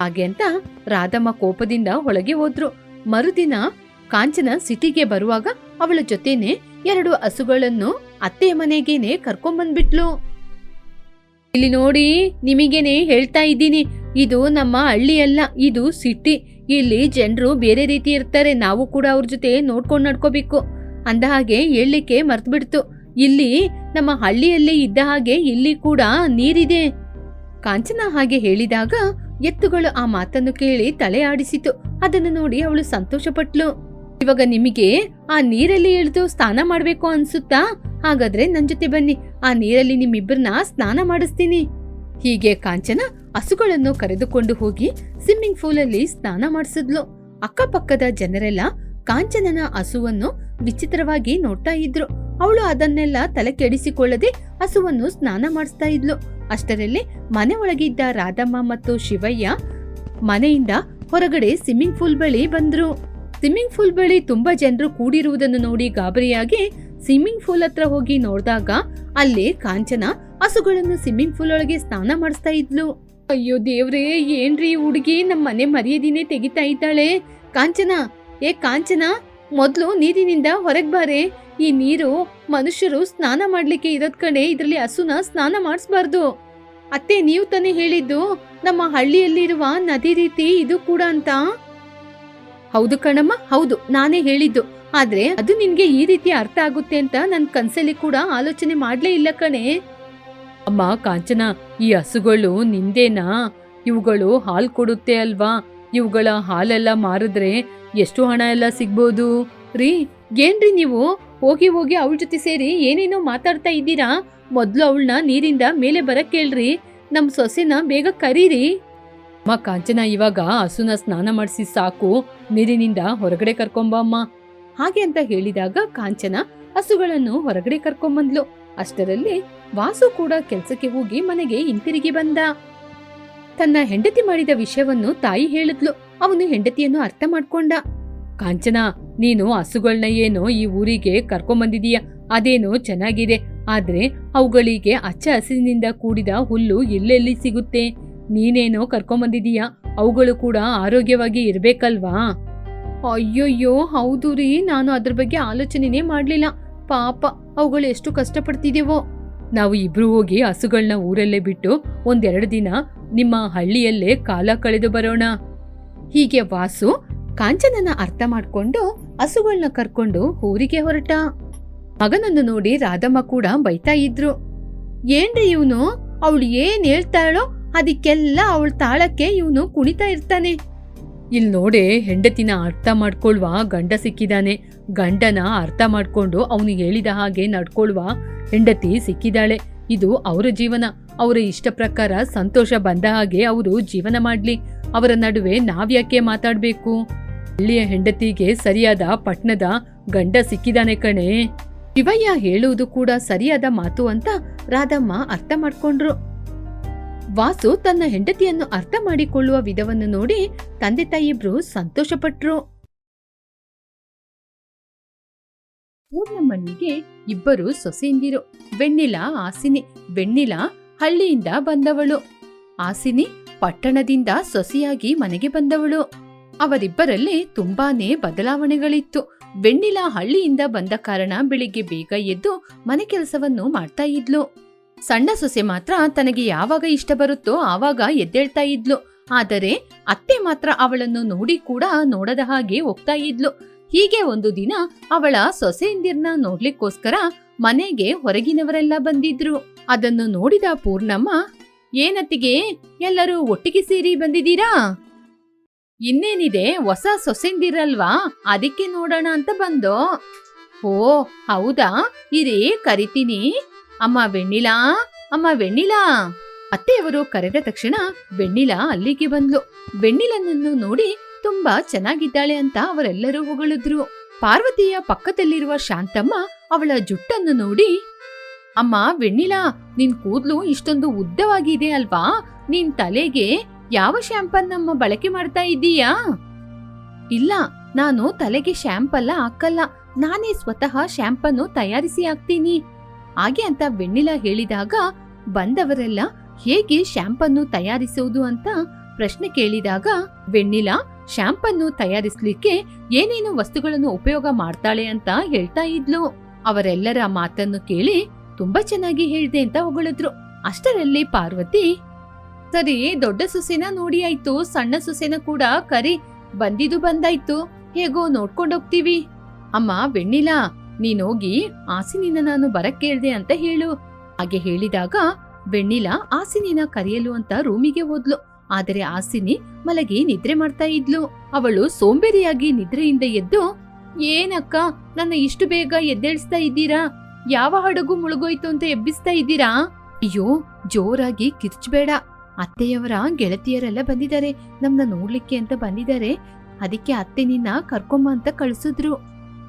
ಹಾಗೆ ಅಂತ ರಾಧಮ್ಮ ಕೋಪದಿಂದ ಒಳಗೆ ಹೋದ್ರು. ಮರುದಿನ ಕಾಂಚನ ಸಿಟಿಗೆ ಬರುವಾಗ ಅವಳ ಜೊತೆನೆ ಎರಡು ಹಸುಗಳನ್ನು ಅತ್ತೆ ಮನೆಗೇನೆ ಕರ್ಕೊಂಬಂದ್ಬಿಟ್ಲು ಇಲ್ಲಿ ನೋಡಿ ನಿಮಗೇನೆ ಹೇಳ್ತಾ ಇದ್ದೀನಿ. ಇದು ನಮ್ಮ ಹಳ್ಳಿಯಲ್ಲ, ಇದು ಸಿಟಿ. ಇಲ್ಲಿ ಜನರು ಬೇರೆ ರೀತಿ ಇರ್ತಾರೆ, ನಾವು ಕೂಡ ಅವ್ರ ಜೊತೆ ನೋಡ್ಕೊಂಡು ನಡ್ಕೋಬೇಕು. ಅಂದ ಹಾಗೆ ಹೇಳಲಿಕ್ಕೆ ಮರ್ತ್ಬಿಡ್ತು. ಇಲ್ಲಿ ನಮ್ಮ ಹಳ್ಳಿಯಲ್ಲಿ ಇದ್ದ ಹಾಗೆ ಇಲ್ಲಿ ಕೂಡ ನೀರಿದೆ. ಕಾಂಚನ ಹಾಗೆ ಹೇಳಿದಾಗ ಎತ್ತುಗಳು ಆ ಮಾತನ್ನು ಕೇಳಿ ತಲೆ ಆಡಿಸಿತು. ಅದನ್ನು ನೋಡಿ ಅವಳು ಸಂತೋಷಪಟ್ಲು. ಇವಾಗ ನಿಮಗೆ ಆ ನೀರಲ್ಲಿ ಇಳಿದು ಸ್ನಾನ ಮಾಡಬೇಕು ಅನ್ಸುತ್ತಾ? ಹಾಗಾದ್ರೆ ನನ್ ಜೊತೆ ಬನ್ನಿ. ಆ ನೀರಲ್ಲಿ ನಿಮ್ಮಿಬ್ಬರನ್ನ ಸ್ನಾನ ಮಾಡಿಸ್ತೀನಿ. ಹೀಗೆ ಕಾಂಚನ ಹಸುಗಳನ್ನು ಕರೆದುಕೊಂಡು ಹೋಗಿ ಸ್ವಿಮ್ಮಿಂಗ್ ಪೂಲ್ ಅಲ್ಲಿ ಸ್ನಾನ ಮಾಡಿಸಿದ್ಲು. ಅಕ್ಕಪಕ್ಕದ ಜನರೆಲ್ಲ ಕಾಂಚನನ ಹಸುವನ್ನು ವಿಚಿತ್ರವಾಗಿ ನೋಡ್ತಾ ಇದ್ರು. ಅವಳು ಅದನ್ನೆಲ್ಲ ತಲೆ ಕೆಡಿಸಿಕೊಳ್ಳದೆ ಹಸುವನ್ನು ಸ್ನಾನ ಮಾಡಿಸ್ತಾ ಇದ್ಲು. ಅಷ್ಟರಲ್ಲಿ ಮನೆ ಒಳಗಿದ್ದ ರಾಧಮ್ಮ ಮತ್ತು ಶಿವಯ್ಯ ಮನೆಯಿಂದ ಹೊರಗಡೆ ಸ್ವಿಮ್ಮಿಂಗ್ ಪೂಲ್ ಬಳಿ ಬಂದ್ರು. ಸ್ವಿಮ್ಮಿಂಗ್ ಪೂಲ್ ಬಳಿ ತುಂಬಾ ಜನರು ಕೂಡಿರುವುದನ್ನು ನೋಡಿ ಗಾಬರಿಯಾಗಿ ಸ್ವಿಮ್ಮಿಂಗ್ ಪೂಲ್ ಹತ್ರ ಹೋಗಿ ನೋಡಿದಾಗ ಅಲ್ಲಿ ಕಾಂಚನ ಹಸುಗಳನ್ನು ಸ್ವಿಮ್ಮಿಂಗ್ ಪೂಲ್ ಒಳಗೆ ಸ್ನಾನ ಮಾಡಿಸ್ತಾ ಇದ್ಲು. ಅಯ್ಯೋ ದೇವ್ರೇ, ಏನ್ರಿ ಹುಡುಗಿ? ನಮ್ಮ ಮನೆ ಮರ್ಯಾದಿನೇ ತೆಗಿತಾ ಇದ್ದಾಳೆ. ಕಾಂಚನ, ಏ ಕಾಂಚನ, ಮೊದ್ಲು ನೀರಿನಿಂದ ಹೊರಗೆ ಬಾರೆ. ಈ ನೀರು ಮನುಷ್ಯರು ಸ್ನಾನ ಮಾಡ್ಲಿಕ್ಕೆ ಇರೋದ್ ಕಡೆ ಇದ್ರಲ್ಲಿ ಹಸುನ ಸ್ನಾನ ಮಾಡಿಸ್ಬಾರ್ದು. ಅತ್ತೆ, ನೀವು ತಾನೇ ಹೇಳಿದ್ದು, ನಮ್ಮ ಹಳ್ಳಿಯಲ್ಲಿರುವ ನದಿ ರೀತಿ ಇದು ಕೂಡ ಅಂತ? ಹೌದು ಕಣಮ್ಮ, ಹೌದು, ನಾನೇ ಹೇಳಿದ್ದು. ಆದ್ರೆ ಅದು ನಿನ್ಗೆ ಈ ರೀತಿ ಅರ್ಥ ಆಗುತ್ತೆ ಅಂತ ನನ್ ಕನ್ಸಲ್ಲಿ ಕೂಡ ಆಲೋಚನೆ ಮಾಡ್ಲೇ ಇಲ್ಲ ಕಣೆ. ಅಮ್ಮ ಕಾಂಚನ, ಈ ಹಸುಗಳು ನಿಂದೇನಾ? ಇವುಗಳು ಹಾಲ್ ಕೊಡುತ್ತೆ ಅಲ್ವಾ? ಇವುಗಳ ಹಾಲೆಲ್ಲ ಮಾರಿದ್ರೆ ಎಷ್ಟು ಹಣ ಎಲ್ಲ ಸಿಗ್ಬೋದು? ರೀ, ಏನ್ರಿ ನೀವು? ಹೋಗಿ ಹೋಗಿ ಅವಳ ಜೊತೆ ಸೇರಿ ಏನೇನೋ ಮಾತಾಡ್ತಾ ಇದ್ದೀರಾ? ಮೊದ್ಲು ಅವಳನ್ನ ನೀರಿಂದ ಮೇಲೆ ಬರಕ್ ಕೇಳ್ರಿ. ನಮ್ ಸೊಸೆನ ಬೇಗ ಕರೀರಿ. ಅಮ್ಮ ಕಾಂಚನ, ಇವಾಗ ಹಸುನ ಸ್ನಾನ ಮಾಡಿಸಿ ಸಾಕು. ನೀರಿನಿಂದ ಹೊರಗಡೆ ಕರ್ಕೊಂಬ ಅಮ್ಮ. ಹಾಗೆ ಅಂತ ಹೇಳಿದಾಗ ಕಾಂಚನ ಹಸುಗಳನ್ನು ಹೊರಗಡೆ ಕರ್ಕೊಂಬಂದ್ಲು ಅಷ್ಟರಲ್ಲಿ ವಾಸು ಕೂಡ ಕೆಲಸಕ್ಕೆ ಹೋಗಿ ಮನೆಗೆ ಹಿಂತಿರುಗಿ ಬಂದ. ತನ್ನ ಹೆಂಡತಿ ಮಾಡಿದ ವಿಷಯವನ್ನು ತಾಯಿ ಹೇಳಿದ್ಲು. ಅವನು ಹೆಂಡತಿಯನ್ನು ಅರ್ಥ ಮಾಡ್ಕೊಂಡ. ಕಾಂಚನ, ನೀನು ಹಸುಗಳನ್ನ ಏನೋ ಈ ಊರಿಗೆ ಕರ್ಕೊಂಬಂದಿದೀಯ? ಅದೇನೋ ಚೆನ್ನಾಗಿದೆ. ಆದ್ರೆ ಅವುಗಳಿಗೆ ಹಚ್ಚ ಹಸಿರಿನಿಂದ ಕೂಡಿದ ಹುಲ್ಲು ಎಲ್ಲೆಲ್ಲಿ ಸಿಗುತ್ತೆ? ನೀನೇನೋ ಕರ್ಕೊಂಬಂದಿದೀಯ? ಅವುಗಳು ಕೂಡ ಆರೋಗ್ಯವಾಗಿ ಇರ್ಬೇಕಲ್ವಾ? ಅಯ್ಯಯ್ಯೋ, ಹೌದು ರೀ. ನಾನು ಅದ್ರ ಬಗ್ಗೆ ಆಲೋಚನೆನೇ ಮಾಡ್ಲಿಲ್ಲ. ಪಾಪ, ಅವುಗಳು ಎಷ್ಟು ಕಷ್ಟಪಡ್ತಿದೆವೋ. ನಾವು ಇಬ್ರು ಹೋಗಿ ಹಸುಗಳನ್ನ ಊರಲ್ಲೇ ಬಿಟ್ಟು ಒಂದೆರಡು ದಿನ ನಿಮ್ಮ ಹಳ್ಳಿಯಲ್ಲೇ ಕಾಲ ಕಳೆದು ಬರೋಣ. ಹೀಗೆ ವಾಸು ಕಾಂಚನನ ಅರ್ಥ ಮಾಡ್ಕೊಂಡು ಹಸುಗಳನ್ನ ಕರ್ಕೊಂಡು ಊರಿಗೆ ಹೊರಟ. ಮಗನನ್ನು ನೋಡಿ ರಾಧಮ್ಮ ಕೂಡ ಬೈತಾ ಇದ್ರು. ಏನ್ರಿ ಇವನು? ಅವಳು ಏನ್ ಹೇಳ್ತಾಳೋ ಅದಕ್ಕೆಲ್ಲ ಅವಳ ತಾಳಕ್ಕೆ ಇವನು ಕುಣಿತಾ ಇರ್ತಾನೆ. ಇಲ್ಲಿ ನೋಡೆ ಹೆಂಡತಿನ ಅರ್ಥ ಮಾಡ್ಕೊಳ್ವಾ ಗಂಡ ಸಿಕ್ಕಿದಾನೆ. ಗಂಡನ ಅರ್ಥ ಮಾಡ್ಕೊಂಡು ಅವನು ಹೇಳಿದ ಹಾಗೆ ನಡ್ಕೊಳ್ವ ಹೆಂಡತಿ ಸಿಕ್ಕಿದಾಳೆ ಇದು ಅವರ ಜೀವನ. ಅವರ ಇಷ್ಟ ಪ್ರಕಾರ ಸಂತೋಷ ಬಂದ ಹಾಗೆ ಅವರು ಜೀವನ ಮಾಡ್ಲಿ. ಅವರ ನಡುವೆ ನಾವ್ಯಾಕೆ ಮಾತಾಡ್ಬೇಕು? ಹಳ್ಳಿಯ ಹೆಂಡತಿಗೆ ಸರಿಯಾದ ಪಟ್ನದ ಗಂಡ ಸಿಕ್ಕಿದಾನೆ ಕಣೆ. ಶಿವಯ್ಯ ಹೇಳುವುದು ಕೂಡ ಸರಿಯಾದ ಮಾತು ಅಂತ ರಾಧಮ್ಮ ಅರ್ಥ ಮಾಡ್ಕೊಂಡ್ರು. ವಾಸು ತನ್ನ ಹೆಂಡತಿಯನ್ನು ಅರ್ಥ ಮಾಡಿಕೊಳ್ಳುವ ವಿಧವನ್ನು ನೋಡಿ ತಂದೆ ತಾಯಿಬ್ರು ಸಂತೋಷಪಟ್ರು. ಇಬ್ಬರು ಸೊಸೆಯಿಂದಿರು. ಬೆನ್ನಿಲಾ ಆಸಿನಿ ಬೆಣ್ಣಿಲ ಹಳ್ಳಿಯಿಂದ ಬಂದವಳು. ಆಸಿನಿ ಪಟ್ಟಣದಿಂದ ಸೊಸೆಯಾಗಿ ಮನೆಗೆ ಬಂದವಳು. ಅವರಿಬ್ಬರಲ್ಲಿ ತುಂಬಾನೇ ಬದಲಾವಣೆಗಳಿತ್ತು. ಬೆಣ್ಣಿಲ ಹಳ್ಳಿಯಿಂದ ಬಂದ ಕಾರಣ ಬೆಳಿಗ್ಗೆ ಬೇಗ ಎದ್ದು ಮನೆ ಕೆಲಸವನ್ನು ಮಾಡ್ತಾ ಇದ್ಲು. ಸಣ್ಣ ಸೊಸೆ ಮಾತ್ರ ತನಗೆ ಯಾವಾಗ ಇಷ್ಟ ಬರುತ್ತೋ ಆವಾಗ ಎದ್ದೇಳ್ತಾ ಇದ್ಲು. ಆದರೆ ಅತ್ತೆ ಮಾತ್ರ ಅವಳನ್ನು ನೋಡಿ ಕೂಡ ನೋಡದ ಹಾಗೆ ಹೋಗ್ತಾ ಇದ್ಲು. ಹೀಗೆ ಒಂದು ದಿನ ಅವಳ ಸೊಸೆಯಂದಿರ್ನ ನೋಡ್ಲಿಕ್ಕೋಸ್ಕರ ಮನೆಗೆ ಹೊರಗಿನವರೆಲ್ಲ ಬಂದಿದ್ರು. ಅದನ್ನು ನೋಡಿದ ಪೂರ್ಣಮ್ಮ, ಏನತ್ತಿಗೆ, ಎಲ್ಲರೂ ಒಟ್ಟಿಗೆ ಸೇರಿ ಬಂದಿದ್ದೀರಾ? ಇನ್ನೇನಿದೆ, ಹೊಸ ಸೊಸೆಂದಿರಲ್ವಾ ಅದಕ್ಕೆ ನೋಡೋಣ ಅಂತ ಬಂದೋ? ಓ, ಹೌದಾ? ಇರೇ, ಕರಿತೀನಿ. ಅಮ್ಮ ವೆಣ್ಣಿಲಾ? ಅಮ್ಮ ವೆಣ್ಣಿಲಾ? ಅತ್ತೆಯವರು ಕರೆದ ತಕ್ಷಣ ವೆಣ್ಣಿಲಾ ಅಲ್ಲಿಗೆ ಬಂದ್ಲು. ವೆಣ್ಣಿಲನನ್ನು ನೋಡಿ ತುಂಬಾ ಚೆನ್ನಾಗಿದ್ದಾಳೆ ಅಂತ ಅವರೆಲ್ಲರೂ ಹೊಗಳಿದ್ರು. ಪಾರ್ವತಿಯ ಪಕ್ಕದಲ್ಲಿರುವ ಶಾಂತಮ್ಮ ಅವಳ ಜುಟ್ಟನ್ನು ನೋಡಿ, ಅಮ್ಮ, ವೆಣ್ಣಿಲಾ, ನಿನ್ ಕೂದ್ಲು ಇಷ್ಟೊಂದು ಉದ್ದವಾಗಿದೆ ಅಲ್ವಾ? ನಿನ್ ತಲೆಗೆ ಯಾವ ಶಾಂಪನ್ನಮ್ಮ ಬಳಕೆ ಮಾಡ್ತಾ ಇದ್ದೀಯಾ? ಇಲ್ಲ, ನಾನು ತಲೆಗೆ ಶ್ಯಾಂಪಲ್ಲ ಹಾಕಲ್ಲ. ನಾನೇ ಸ್ವತಃ ಶ್ಯಾಂಪನ್ನು ತಯಾರಿಸಿ ಹಾಕ್ತೀನಿ. ಹಾಗೆ ಅಂತ ವೆಣ್ಣಿಲ ಹೇಳಿದಾಗ, ಬಂದವರೆಲ್ಲ ಹೇಗೆ ಶ್ಯಾಂಪನ್ನು ತಯಾರಿಸುವುದು ಅಂತ ಪ್ರಶ್ನೆ ಕೇಳಿದಾಗ, ವೆಣ್ಣಿಲ ಶಾಂಪನ್ನು ತಯಾರಿಸ್ಲಿಕ್ಕೆ ಏನೇನು ವಸ್ತುಗಳನ್ನು ಉಪಯೋಗ ಮಾಡ್ತಾಳೆ ಅಂತ ಹೇಳ್ತಾ ಇದ್ಲು. ಅವರೆಲ್ಲರ ಮಾತನ್ನು ಕೇಳಿ ತುಂಬಾ ಚೆನ್ನಾಗಿ ಹೇಳ್ದೆ ಅಂತ ಹೊಗಳಿದ್ರು. ಅಷ್ಟರಲ್ಲಿ ಪಾರ್ವತಿ, ಸರಿ, ದೊಡ್ಡ ಸೊಸೆನ ನೋಡಿ ಆಯ್ತು, ಸಣ್ಣ ಸೊಸೆನ ಕೂಡ ಕರಿ, ಬಂದಿದ್ದು ಬಂದಾಯ್ತು. ಹೇಗೋ ನೋಡ್ಕೊಂಡೋಗ್ತೀವಿ ಅಮ್ಮ, ವೆಣ್ಣಿಲ ನೀನೋಗಿ ಆಸಿನಿನ ನಾನು ಬರಕ್ ಕೇಳ್ದೆ ಅಂತ ಹೇಳು. ಹಾಗೆ ಹೇಳಿದಾಗ ವೆಣ್ಣಿಲ ಆಸಿನಿನ ಕರೆಯಲು ಅಂತ ರೂಮಿಗೆ ಹೋದ್ಲು. ಆದರೆ ಆಸಿನಿ ಮಲಗಿ ನಿದ್ರೆ ಮಾಡ್ತಾ ಇದ್ಲು. ಅವಳು ಸೋಂಬೇರಿಯಾಗಿ ನಿದ್ರೆಯಿಂದ ಎದ್ದು, ಏನಕ್ಕ, ನನ್ನ ಇಷ್ಟು ಬೇಗ ಎದ್ದೇಳಿಸ್ತಾ ಇದ್ದೀರಾ? ಯಾವ ಹಡಗು ಮುಳುಗೋಯ್ತು ಅಂತ ಎಬ್ಬಿಸ್ತಾ ಇದ್ದೀರಾ? ಅಯ್ಯೋ, ಜೋರಾಗಿ ಕಿರ್ಚ್ಬೇಡ. ಅತ್ತೆಯವರ ಗೆಳತಿಯರೆಲ್ಲ ಬಂದಿದ್ದಾರೆ. ನಮ್ನ ನೋಡ್ಲಿಕ್ಕೆ ಅಂತ ಬಂದಿದ್ದಾರೆ. ಅದಕ್ಕೆ ಅತ್ತೆ ನಿನ್ನ ಕರ್ಕೊಂಬ ಅಂತ ಕಳ್ಸಿದ್ರು.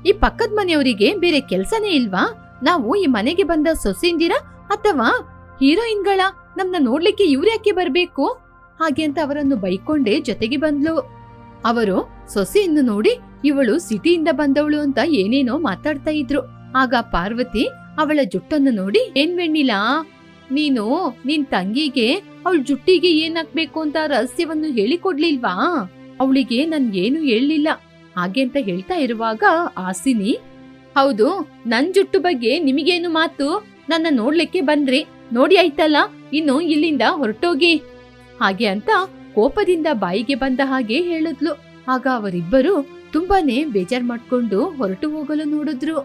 ಈ ಪಕ್ಕದ ಮನೆಯವರಿಗೆ ಬೇರೆ ಕೆಲ್ಸನೇ ಇಲ್ವಾ? ನಾವು ಈ ಮನೆಗೆ ಬಂದ ಸೊಸೆಂದಿರ ಅಥವಾ ಹೀರೋಯಿನ್ಗಳ? ನಮ್ನ ನೋಡ್ಲಿಕ್ಕೆ ಇವ್ರ್ಯಾಕೆ ಬರ್ಬೇಕು? ಹಾಗೆ ಅಂತ ಅವರನ್ನು ಬೈಕೊಂಡೇ ಜೊತೆಗೆ ಬಂದ್ಲು. ಅವರು ಸೊಸೆಯನ್ನು ನೋಡಿ ಇವಳು ಸಿಟಿಯಿಂದ ಬಂದವಳು ಅಂತ ಏನೇನೋ ಮಾತಾಡ್ತಾ ಇದ್ರು. ಆಗ ಪಾರ್ವತಿ ಅವಳ ಜುಟ್ಟನ್ನು ನೋಡಿ, ಏನ್ ವೆಣ್ಣಿಲ್ಲ ನೀನು ನಿನ್ ತಂಗಿಗೆ ಅವಳ ಜುಟ್ಟಿಗೆ ಏನಾಗ್ಬೇಕು ಅಂತ ರಹಸ್ಯವನ್ನು ಹೇಳಿಕೊಡ್ಲಿಲ್ವಾ? ಅವಳಿಗೆ ನನ್ ಏನು ಹೇಳಲಿಲ್ಲ. ಹಾಗೆ ಅಂತ ಹೇಳ್ತಾ ಇರುವಾಗ ಆಸಿನಿ, ಹೌದು, ನನ್ ಜುಟ್ಟು ಬಗ್ಗೆ ನಿಮಗೇನು ಮಾತು? ನನ್ನ ನೋಡ್ಲಿಕ್ಕೆ ಬಂದ್ರಿ. ನೋಡಿ ಆಯ್ತಲ್ಲ, ಇನ್ನು ಇಲ್ಲಿಂದ ಹೊರಟೋಗಿ. ಹಾಗೆ ಅಂತ ಕೋಪದಿಂದ ಬಾಯಿಗೆ ಬಂದ ಹಾಗೆ ಹೇಳಿದ್ಲು. ಆಗ ಅವರಿಬ್ಬರು ತುಂಬಾನೇ ಬೇಜಾರ್ ಮಾಡ್ಕೊಂಡು ಹೊರಟು ಹೋಗಲು ನೋಡಿದ್ರು.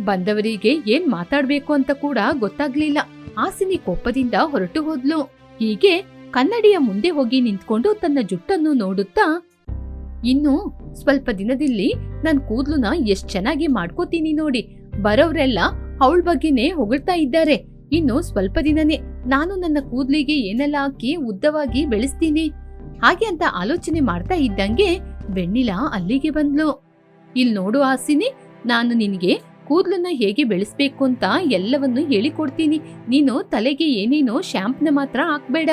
ಬಂದವರಿಗೆ ಏನ್ ಮಾತಾಡ್ಬೇಕು ಅಂತ ಕೂಡ ಗೊತ್ತಾಗ್ಲಿಲ್ಲ. ಆಸಿನಿ ಕೋಪದಿಂದ ಹೊರಟು ಹೋದ್ಲು. ಹೀಗೆ ಕನ್ನಡಿಯ ಮುಂದೆ ಹೋಗಿ ನಿಂತ್ಕೊಂಡು ತನ್ನ ಜುಟ್ಟನ್ನು ನೋಡುತ್ತಾ, ಇನ್ನು ಸ್ವಲ್ಪ ದಿನದಲ್ಲಿ ನನ್ ಕೂದ್ಲುನ ಎಷ್ಟ್ ಚೆನ್ನಾಗಿ ಮಾಡ್ಕೋತೀನಿ ನೋಡಿ. ಬರೋರೆಲ್ಲ ಅವಳ ಬಗ್ಗೆನೇ ಹೊಗಳ್ತಾ ಇದ್ದಾರೆ. ಇನ್ನು ಸ್ವಲ್ಪ ದಿನನೇ ನಾನು ನನ್ನ ಕೂದಲಿಗೆ ಏನೆಲ್ಲ ಹಾಕಿ ಉದ್ದವಾಗಿ ಬೆಳೆಸ್ತೀನಿ? ಹಾಗೆ ಅಂತ ಆಲೋಚನೆ ಮಾಡ್ತಾ ಇದ್ದಂಗೆ ಬೆಣ್ಣಿಲ ಅಲ್ಲಿಗೆ ಬಂದ್ಲು. ಇಲ್ಲಿ ನೋಡು ಆಸಿನಿ ನಾನು ನಿನಗೆ ಕೂದಲನ್ನ ಹೇಗೆ ಬೆಳೆಸ್ಬೇಕು ಅಂತ ಎಲ್ಲವನ್ನು ಹೇಳಿಕೊಡ್ತೀನಿ. ನೀನು ತಲೆಗೆ ಏನೇನೋ ಶ್ಯಾಂಪ್ನ ಮಾತ್ರ ಹಾಕ್ಬೇಡ.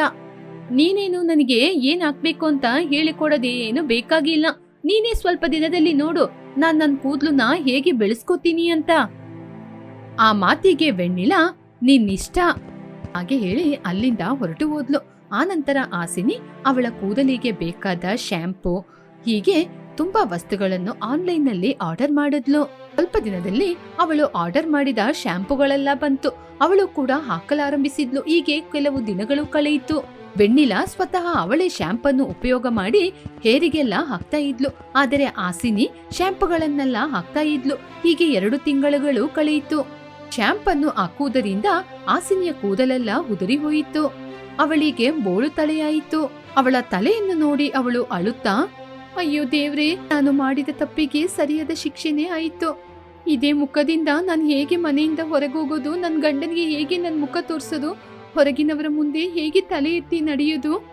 ನೀನೇನು ನನಗೆ ಏನ್ ಹಾಕ್ಬೇಕು ಅಂತ ಹೇಳಿಕೊಡೋದೇನು ಬೇಕಾಗಿಲ್ಲ. ನೀನೇ ಸ್ವಲ್ಪ ದಿನದಲ್ಲಿ ನೋಡು, ನಾನು ನನ್ನ ಕೂದಲನ್ನ ಹೇಗೆ ಬೆಳೆಸ್ಕೋತೀನಿ ಅಂತ. ಆ ಮಾತಿಗೆ ವೆಣ್ಣಿಲ ನಿನ್ನಿಷ್ಟ? ಹಾಗೆ ಹೇಳಿ ಅಲ್ಲಿಂದ ಹೊರಟು ಹೋದ್ಲು. ಆನಂತರ ಆಸಿನಿ ಅವಳ ಕೂದಲಿಗೆ ಬೇಕಾದ ಶ್ಯಾಂಪು, ಹೀಗೆ ತುಂಬಾ ವಸ್ತುಗಳನ್ನು ಆನ್ಲೈನ್ನಲ್ಲಿ ಆರ್ಡರ್ ಮಾಡಿದ್ಲು. ಸ್ವಲ್ಪ ದಿನದಲ್ಲಿ ಅವಳು ಆರ್ಡರ್ ಮಾಡಿದ ಶ್ಯಾಂಪುಗಳೆಲ್ಲ ಬಂತು. ಅವಳು ಕೂಡ ಹಾಕಲಾರಂಭಿಸಿದ್ಲು. ಹೀಗೆ ಕೆಲವು ದಿನಗಳು ಕಳೆಯಿತು. ಬೆಣ್ಣಿಲಾ ಸ್ವತಃ ಅವಳೇ ಶ್ಯಾಂಪನ್ನು ಉಪಯೋಗ ಮಾಡಿ ಹೇರಿಗೆಲ್ಲ ಹಾಕ್ತಾ ಇದ್ಲು. ಆದರೆ ಆಸಿನಿ ಶ್ಯಾಂಪುಗಳನ್ನೆಲ್ಲ ಹಾಕ್ತಾ ಇದ್ಲು. ಹೀಗೆ ಎರಡು ತಿಂಗಳುಗಳು ಕಳೆಯಿತು. ಶ್ಯಾಂಪನ್ನು ಹಾಕುವುದರಿಂದ ಆಸಿನಿಯ ಕೂದಲೆಲ್ಲ ಉದುರಿ ಹೋಯಿತು. ಅವಳಿಗೆ ಬೋಳು ತಲೆಯಾಯಿತು. ಅವಳ ತಲೆಯನ್ನು ನೋಡಿ ಅವಳು ಅಳುತ್ತಾ, ಅಯ್ಯೋ ದೇವ್ರೇ, ನಾನು ಮಾಡಿದ ತಪ್ಪಿಗೆ ಸರಿಯಾದ ಶಿಕ್ಷೆನೇ ಆಯಿತು. ಇದೇ ಮುಖದಿಂದ ನಾನು ಹೇಗೆ ಮನೆಯಿಂದ ಹೊರಗೋಗೋದು? ನನ್ನ ಗಂಡನಿಗೆ ಹೇಗೆ ನನ್ನ ಮುಖ ತೋರಿಸೋದು? ಹೊರಗಿನವರ ಮುಂದೆ ಹೇಗೆ ತಲೆ ಎತ್ತಿ ನಡೆಯೋದು?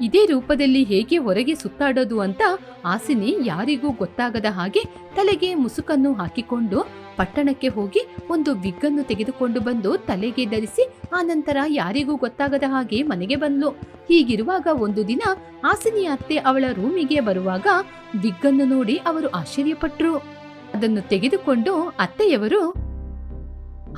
ಇದೇ ರೂಪದಲ್ಲಿ ಹೇಗೆ ಹೊರಗೆ ಸುತ್ತಾಡೋದು? ಅಂತ ಆಸಿನಿ ಯಾರಿಗೂ ಗೊತ್ತಾಗದ ಹಾಗೆ ತಲೆಗೆ ಮುಸುಕನ್ನು ಹಾಕಿಕೊಂಡು ಪಟ್ಟಣಕ್ಕೆ ಹೋಗಿ ಒಂದು ವಿಗ್ಗನ್ನು ತೆಗೆದುಕೊಂಡು ಬಂದು ತಲೆಗೆ ಧರಿಸಿ ಆನಂತರ ಯಾರಿಗೂ ಗೊತ್ತಾಗದ ಹಾಗೆ ಮನೆಗೆ ಬಂದ್ಲು. ಹೀಗಿರುವಾಗ ಒಂದು ದಿನ ಆಸಿನಿ ಅತ್ತೆ ಅವಳ ರೂಮಿಗೆ ಬರುವಾಗ ವಿಗ್ಗನ್ನು ನೋಡಿ ಅವರು ಆಶ್ಚರ್ಯಪಟ್ರು. ಅದನ್ನು ತೆಗೆದುಕೊಂಡು ಅತ್ತೆಯವರು,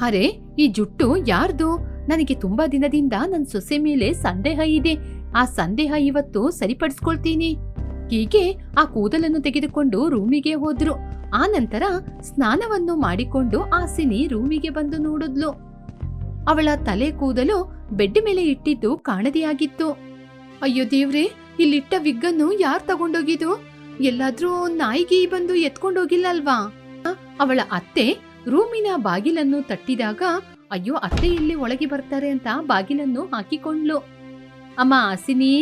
ಅರೆ, ಈ ಜುಟ್ಟು ಯಾರ್ದು? ನನಗೆ ತುಂಬಾ ದಿನದಿಂದ ನನ್ನ ಸೊಸೆ ಮೇಲೆ ಸಂದೇಹ ಇದೆ. ಆ ಸಂದೇಹ ಇವತ್ತು ಸರಿಪಡಿಸ್ಕೊಳ್ತೀನಿ. ಹೀಗೆ ಆ ಕೂದಲನ್ನು ತೆಗೆದುಕೊಂಡು ರೂಮಿಗೆ ಹೋದ್ರು. ಆ ನಂತರ ಸ್ನಾನವನ್ನು ಮಾಡಿಕೊಂಡು ಆಸಿನಿ ರೂಮಿಗೆ ಬಂದು ನೋಡಿದ್ಲು. ಅವಳ ತಲೆ ಕೂದಲು ಬೆಡ್ ಮೇಲೆ ಇಟ್ಟಿದ್ದು ಕಾಣದೆಯಾಗಿತ್ತು. ಅಯ್ಯೋ ದೇವ್ರೆ, ಇಲ್ಲಿಟ್ಟ ವಿಗ್ಗನ್ನು ಯಾರ್ ತಗೊಂಡೋಗಿದು ಎಲ್ಲಾದ್ರೂ ನಾಯಿಗೆ ಬಂದು ಎತ್ಕೊಂಡೋಗಿಲ್ಲ ಅಲ್ವಾ ಅವಳ ಅತ್ತೆ ರೂಮಿನ ಬಾಗಿಲನ್ನು ತಟ್ಟಿದಾಗ, ಅಯ್ಯೋ ಅತ್ತೆ ಇಲ್ಲಿ ಒಳಗೆ ಬರ್ತಾರೆ ಅಂತ ಬಾಗಿಲನ್ನು ಹಾಕಿಕೊಂಡ್ಲು ಅಮ್ಮ ಆಸಿನಿ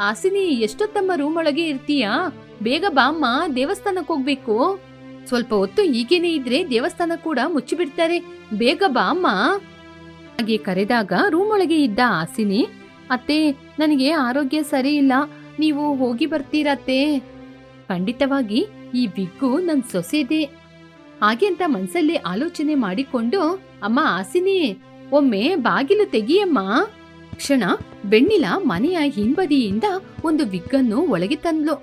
ಆಸಿನಿ, ಎಷ್ಟೊತ್ತಮ್ಮ ರೂಮ್ ಒಳಗೆ ಇರ್ತೀಯಾ? ಬೇಗ ಬಾಮ್ಮ ದೇವಸ್ಥಾನಕ್ಕೆ ಹೋಗ್ಬೇಕು. ಸ್ವಲ್ಪ ಹೊತ್ತು ಹೀಗೇನೆ ಇದ್ರೆ ದೇವಸ್ಥಾನ ಕೂಡ ಮುಚ್ಚಿಬಿಡ್ತಾರೆ. ಬೇಗ ಬಾಮ್ಮ ಹಾಗೆ ಕರೆದಾಗ ರೂಮ್ ಒಳಗೆ ಇದ್ದ ಆಸಿನಿ, ಅತ್ತೆ, ನನಗೆ ಆರೋಗ್ಯ ಸರಿ ಇಲ್ಲ. ನೀವು ಹೋಗಿ ಬರ್ತೀರತ್ತೆ ಖಂಡಿತವಾಗಿ, ಈ ಬಿಗ್ಗು ನನ್ ಸೊಸೆದೆ. ಹಾಗೆ ಅಂತ ಮನ್ಸಲ್ಲಿ ಆಲೋಚನೆ ಮಾಡಿಕೊಂಡು, ಅಮ್ಮ, ಆಸಿನಿ, ಒಮ್ಮೆ ಬಾಗಿಲು ತೆಗಿಯಮ್ಮ. ಕ್ಷಣ ಬೆಣ್ಣಿಲ ಮನೆಯ ಹಿಂಬದಿಯಿಂದ ಒಂದು ವಿಗ್ಗನ್ನು ಒಳಗೆ ತಂದ್ಲು.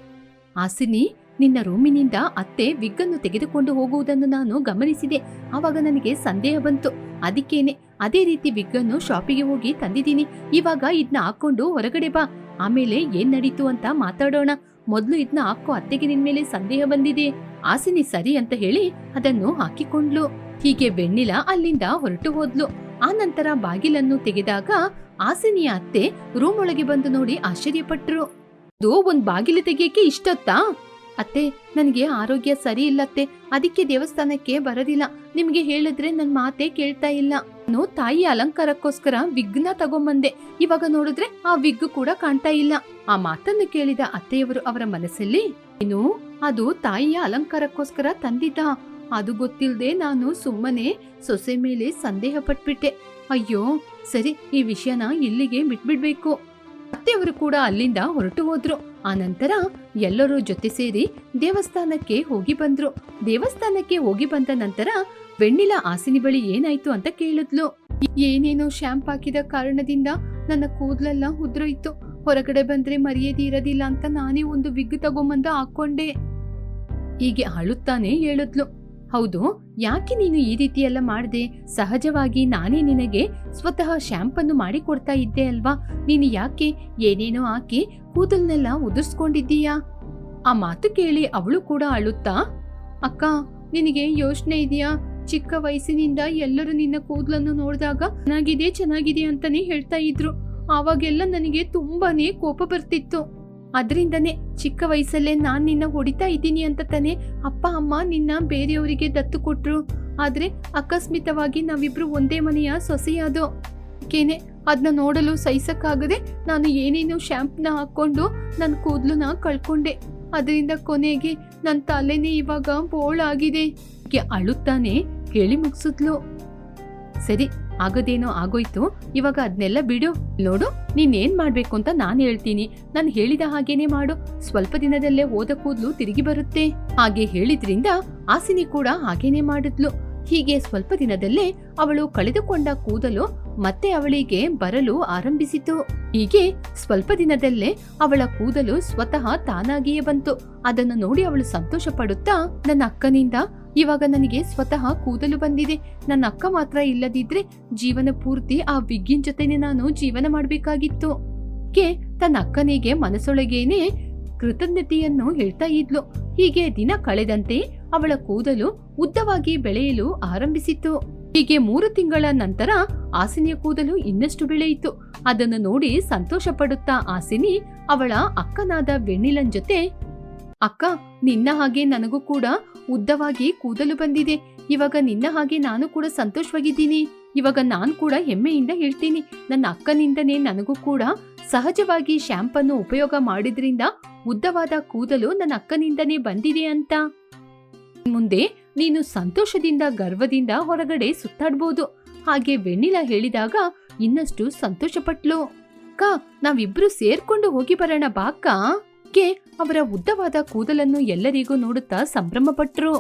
ಆಸಿನಿ ನಿನ್ನ ರೂಮಿನಿಂದ ಅತ್ತೆ ವಿಗ್ಗನ್ನು ತೆಗೆದುಕೊಂಡು ಹೋಗುವುದನ್ನು ನಾನು ಗಮನಿಸಿದೆ. ಆವಾಗ ನನಗೆ ಸಂದೇಹ ಬಂತು. ಅದಕ್ಕೇನೆ, ಅದೇ ರೀತಿ ವಿಗ್ಗನ್ನು ಶಾಪಿಗೆ ಹೋಗಿ ತಂದಿದ್ದೀನಿ. ಇವಾಗ ಇದನ್ನ ಹಾಕೊಂಡು ಹೊರಗಡೆ ಬಾ. ಆಮೇಲೆ ಏನ್ ನಡೀತು ಅಂತ ಮಾತಾಡೋಣ. ಮೊದ್ಲು ಇದನ್ನ ಹಾಕೋ ಅತ್ತೆಗೆ ನಿನ್ ಮೇಲೆ ಸಂದೇಹ ಬಂದಿದೆ. ಆಸಿನಿ ಸರಿ ಅಂತ ಹೇಳಿ ಅದನ್ನು ಹಾಕಿಕೊಂಡ್ಲು. ಹೀಗೆ ಬೆಣ್ಣಿಲ ಅಲ್ಲಿಂದ ಹೊರಟು ಹೋದ್ಲು. ಆ ನಂತರ ಬಾಗಿಲನ್ನು ತೆಗೆದಾಗ ಆಸಿನಿಯ ಅತ್ತೆ ರೂಮ್ ಒಳಗೆ ಬಂದು ನೋಡಿ ಆಶ್ಚರ್ಯಪಟ್ರು. ಇದು ಒಂದ್ ಬಾಗಿಲು ತೆಗಿಯಕ್ಕೆ ಇಷ್ಟೊತ್ತಾ? ಅತ್ತೆ, ನನಗೆ ಆರೋಗ್ಯ ಸರಿ ಇಲ್ಲತ್ತೆ ಅದಕ್ಕೆ ದೇವಸ್ಥಾನಕ್ಕೆ ಬರದಿಲ್ಲ. ನಿಮ್ಗೆ ಹೇಳಿದ್ರೆ ನನ್ ಮಾತೇ ಕೇಳ್ತಾ ಇಲ್ಲ. ನಾನು ತಾಯಿ ಅಲಂಕಾರಕ್ಕೋಸ್ಕರ ವಿಗ್ನ ತಗೊಂಬಂದೆ. ಇವಾಗ ನೋಡಿದ್ರೆ ಆ ವಿಗ್ ಕೂಡ ಕಾಣ್ತಾ ಇಲ್ಲ. ಆ ಮಾತನ್ನು ಕೇಳಿದ ಅತ್ತೆಯವರು ಅವರ ಮನಸ್ಸಲ್ಲಿ ಏನು ಅದು ತಾಯಿಯ ಅಲಂಕಾರಕ್ಕೋಸ್ಕರ ತಂದಿದ್ದ. ಅದು ಗೊತ್ತಿಲ್ಲದೆ ನಾನು ಸುಮ್ಮನೆ ಸೊಸೆ ಮೇಲೆ ಸಂದೇಹ ಪಟ್ಬಿಟ್ಟೆ ಅಯ್ಯೋ ಸರಿ, ಈ ವಿಷಯನ ಇಲ್ಲಿಗೆ ಬಿಟ್ಬಿಡ್ಬೇಕು. ಅತ್ತೆಯವರು ಕೂಡ ಅಲ್ಲಿಂದ ಹೊರಟು ಹೋದ್ರು. ಆ ನಂತರ ಎಲ್ಲರೂ ಜೊತೆ ಸೇರಿ ದೇವಸ್ಥಾನಕ್ಕೆ ಹೋಗಿ ಬಂದ್ರು. ದೇವಸ್ಥಾನಕ್ಕೆ ಹೋಗಿ ಬಂದ ನಂತರ ಬೆಣ್ಣಿಲ ಆಸಿನಿ ಬಳಿ ಏನಾಯ್ತು ಅಂತ ಕೇಳಿದ್ಲು. ಏನೇನೋ ಶ್ಯಾಂಪ್ ಹಾಕಿದ ಕಾರಣದಿಂದ ನನ್ನ ಕೂದಲೆಲ್ಲ ಉದ್ರೋಯ್ತು. ಹೊರಗಡೆ ಬಂದ್ರೆ ಮರ್ಯಾದೆ ಇರೋದಿಲ್ಲ ಅಂತ ನಾನೇ ಒಂದು ವಿಗ್ ತಗೊಂಬಂದು ಹಾಕೊಂಡೆ ಹೀಗೆ ಅಳುತ್ತಾನೆ ಹೇಳಿದ್ಲು. ಹೌದು, ಯಾಕೆ ನೀನು ಈ ರೀತಿ ಎಲ್ಲ ಮಾಡ್ದೆ? ಸಹಜವಾಗಿ ನಾನೇ ನಿನಗೆ ಸ್ವತಃ ಶ್ಯಾಂಪನ್ನು ಮಾಡಿ ಕೊಡ್ತಾ ಇದ್ದೆ ಅಲ್ವಾ? ನೀನು ಯಾಕೆ? ಏನೇನೋ ಹಾಕಿ ಕೂದಲ್ನೆಲ್ಲ ಉದುರ್ಸ್ಕೊಂಡಿದ್ದೀಯಾ? ಆ ಮಾತು ಕೇಳಿ ಅವಳು ಕೂಡ ಅಳುತ್ತಾ, ಅಕ್ಕ, ನಿನಗೆ ಯೋಚನೆ ಇದೆಯಾ? ಚಿಕ್ಕ ವಯಸ್ಸಿನಿಂದ ಎಲ್ಲರೂ ನಿನ್ನ ಕೂದಲನ್ನು ನೋಡಿದಾಗ ಚೆನ್ನಾಗಿದೆ ಚೆನ್ನಾಗಿದೆ ಅಂತಾನೆ ಹೇಳ್ತಾ ಇದ್ರು. ಆವಾಗೆಲ್ಲ ನನಗೆ ತುಂಬಾನೇ ಕೋಪ ಬರ್ತಿತ್ತು. ಅದರಿಂದನೇ ಚಿಕ್ಕ ವಯಸ್ಸಲ್ಲೇ ನಾನು ನಿನ್ನ ಹೊಡಿತಾ ಇದ್ದೀನಿ ಅಂತ ತಾನೆ ಅಪ್ಪ, ಅಮ್ಮ ನಿನ್ನ ಬೇರೆಯವರಿಗೆ ದತ್ತು ಕೊಟ್ರು. ಆದರೆ ಅಕಸ್ಮಿತವಾಗಿ ನಾವಿಬ್ರು ಒಂದೇ ಮನೆಯ ಸೊಸೆಯಾದೋ ಕೇನೆ ಅದನ್ನ ನೋಡಲು ಸಹಿಸಕ್ಕಾಗದೆ ನಾನು ಏನೇನೋ ಶ್ಯಾಂಪ್ನ ಹಾಕೊಂಡು ನನ್ನ ಕೂದಲನ್ನ ಕಳ್ಕೊಂಡೆ. ಅದರಿಂದ ಕೊನೆಗೆ ನನ್ನ ತಲೆನೇ ಇವಾಗ ಬೋಳಾಗಿದೆ. ಅಳುತ್ತಾನೆ ಹೇಳಿ ಮುಗಿಸಿದ್ಲು. ಸರಿ ಆಗೋದೇನೋ ಆಗೋಯ್ತು, ಇವಾಗ ಅದನ್ನೆಲ್ಲ ಬಿಡು, ನೋಡು, ನೀನೇನ್ ಮಾಡ್ಬೇಕು ಅಂತ ನಾನ್ ಹೇಳ್ತೀನಿ. ನಾನು ಹೇಳಿದ ಹಾಗೇನೆ ಮಾಡು. ಸ್ವಲ್ಪ ದಿನದಲ್ಲೇ ಹೋದ ಕೂದ್ಲು ತಿರುಗಿ ಬರುತ್ತೆ. ಹಾಗೆ ಹೇಳಿದ್ರಿಂದ ಆಸಿನಿ ಕೂಡ ಹಾಗೇನೆ ಮಾಡಿದ್ಲು. ಹೀಗೆ ಸ್ವಲ್ಪ ದಿನದಲ್ಲೇ ಅವಳು ಕಳೆದುಕೊಂಡ ಕೂದಲು ಮತ್ತೆ ಅವಳಿಗೆ ಬರಲು ಆರಂಭಿಸಿತು. ಹೀಗೆ ಸ್ವಲ್ಪ ದಿನದಲ್ಲೇ ಅವಳ ಕೂದಲು ಸ್ವತಃ ತಾನಾಗಿಯೇ ಬಂತು. ಅದನ್ನು ನೋಡಿ ಅವಳು ಸಂತೋಷ ಪಡುತ್ತಾ ನನ್ನ ಅಕ್ಕನಿಂದ ಇವಾಗ ನನಗೆ ಸ್ವತಃ ಕೂದಲು ಬಂದಿದೆ. ನನ್ನ ಅಕ್ಕ ಮಾತ್ರ ಇಲ್ಲದಿದ್ರೆ ಜೀವನ ಪೂರ್ತಿ ಆ ವಿಗ್ಗಿನ್ ಜೊತೆನೆ ನಾನು ಜೀವನ ಮಾಡ್ಬೇಕಾಗಿತ್ತು. ಕೆ ತನ್ನ ಅಕ್ಕನಿಗೆ ಮನಸ್ಸೊಳಗೇನೆ ಕೃತಜ್ಞತೆಯನ್ನು ಹೇಳ್ತಾ ಇದ್ಲು. ಹೀಗೆ ದಿನ ಕಳೆದಂತೆ ಅವಳ ಕೂದಲು ಉದ್ದವಾಗಿ ಬೆಳೆಯಲು ಆರಂಭಿಸಿತು ಹೀಗೆ ಮೂರು ತಿಂಗಳ ನಂತರ ಆಸಿನಿಯ ಕೂದಲು ಇನ್ನಷ್ಟು ಬೆಳೆಯಿತು. ಅದನ್ನು ನೋಡಿ ಸಂತೋಷ ಪಡುತ್ತಾ ಆಸಿನಿ ಅವಳ ಅಕ್ಕನಾದ ವೆಣ್ಣಿಲನ್ ಜೊತೆ ಅಕ್ಕ, ನಿನ್ನ ಹಾಗೆ ನನಗೂ ಕೂಡ ಉದ್ದವಾಗಿ ಕೂದಲು ಬಂದಿದೆ. ಇವಾಗ ನಿನ್ನ ಹಾಗೆ ನಾನು ಕೂಡ ಸಂತೋಷವಾಗಿದ್ದೀನಿ. ಇವಾಗ ನಾನು ಕೂಡ ಹೆಮ್ಮೆಯಿಂದ ಹೇಳ್ತೀನಿ. ನನ್ನ ಅಕ್ಕನಿಂದನೇ ನನಗೂ ಕೂಡ ಸಹಜವಾಗಿ ಶ್ಯಾಂಪನ್ನು ಉಪಯೋಗ ಮಾಡಿದ್ರಿಂದ ಉದ್ದವಾದ ಕೂದಲು ನನ್ನ ಅಕ್ಕನಿಂದನೇ ಬಂದಿದೆ ಅಂತ. ಮುಂದೆ ನೀನು ಸಂತೋಷದಿಂದ, ಗರ್ವದಿಂದ ಹೊರಗಡೆ ಸುತ್ತಾಡ್ಬೋದು. ಹಾಗೆ ವೆಣ್ಣಿಲ ಹೇಳಿದಾಗ ಇನ್ನಷ್ಟು ಸಂತೋಷಪಟ್ಲು. ಅಕ್ಕ, ನಾವಿಬ್ರು ಸೇರ್ಕೊಂಡು ಹೋಗಿ ಬರೋಣ ಬಾಕ್ಕ ಅವರ ಉದ್ದವಾದ ಕೂದಲನ್ನು ಎಲ್ಲರಿಗೂ ನೋಡುತ್ತಾ ಸಂಭ್ರಮ ಪಟ್ರು